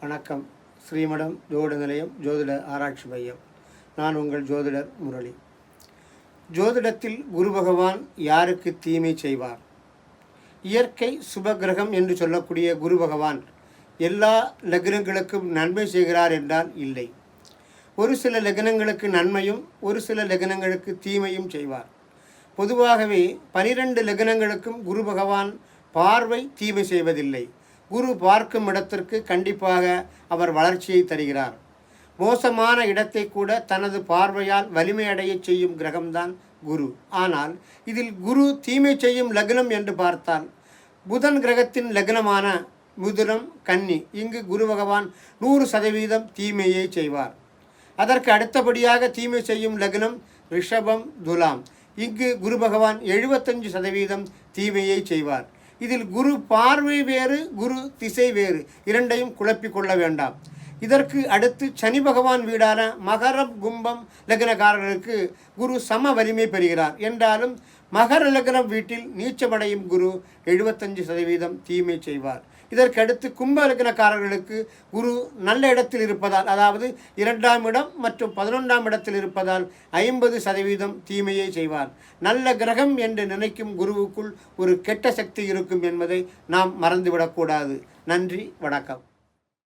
வணக்கம். ஸ்ரீமடம் ஜோதிட நிலையம் ஜோதிட ஆராய்ச்சி மையம். நான் உங்கள் ஜோதிடர் முரளி. ஜோதிடத்தில் குரு பகவான் யாருக்கு தீமை செய்வார்? இயற்கை சுபகிரகம் என்று சொல்லக்கூடிய குரு பகவான் எல்லா லக்னங்களுக்கும் நன்மை செய்கிறார் என்றால் இல்லை. ஒரு சில லக்னங்களுக்கு நன்மையும் ஒரு சில லக்னங்களுக்கு தீமையும் செய்வார். பொதுவாகவே பனிரெண்டு லக்னங்களுக்கும் குரு பகவான் பார்வை தீமை செய்வதில்லை. குரு பார்க்கும் இடத்திற்கு கண்டிப்பாக அவர் வளர்ச்சியை தருகிறார். மோசமான இடத்தை கூட தனது பார்வையால் வலிமையடைய செய்யும் கிரகம்தான் குரு. ஆனால் இதில் குரு தீமை செய்யும் லக்னம் என்று பார்த்தால் புதன் கிரகத்தின் லக்னமான முதுரம் கன்னி. இங்கு குரு பகவான் நூறு சதவீதம் தீமையை செய்வார். அதற்கு அடுத்தபடியாக தீமை செய்யும் லக்னம் ரிஷபம் துலாம். இங்கு குரு பகவான் எழுபத்தஞ்சு சதவீதம் தீமையை செய்வார். இதில் குரு பார்வை வேறு குரு திசை வேறு. இரண்டையும் குழப்பிக் கொள்ள வேண்டாம். இதற்கு அடுத்து சனி பகவான் வீடான மகரம் கும்பம் லக்னக்காரர்களுக்கு குரு சம வலிமை பெறுகிறார். என்றாலும் மகர லக்னம் வீட்டில் நீச்சமடையும் குரு எழுபத்தஞ்சு சதவீதம் தீமை செய்வார். இதற்கடுத்து கும்பலக்னக்காரர்களுக்கு குரு நல்ல இடத்தில் இருப்பதால் அதாவது இரண்டாம் இடம் மற்றும் பதினொன்றாம் இடத்தில் இருப்பதால் ஐம்பது சதவீதம் தீமையை செய்வார். நல்ல கிரகம் என்று நினைக்கும் குருவுக்குள் ஒரு கெட்ட சக்தி இருக்கும் என்பதை நாம் மறந்துவிடக்கூடாது. நன்றி வணக்கம்.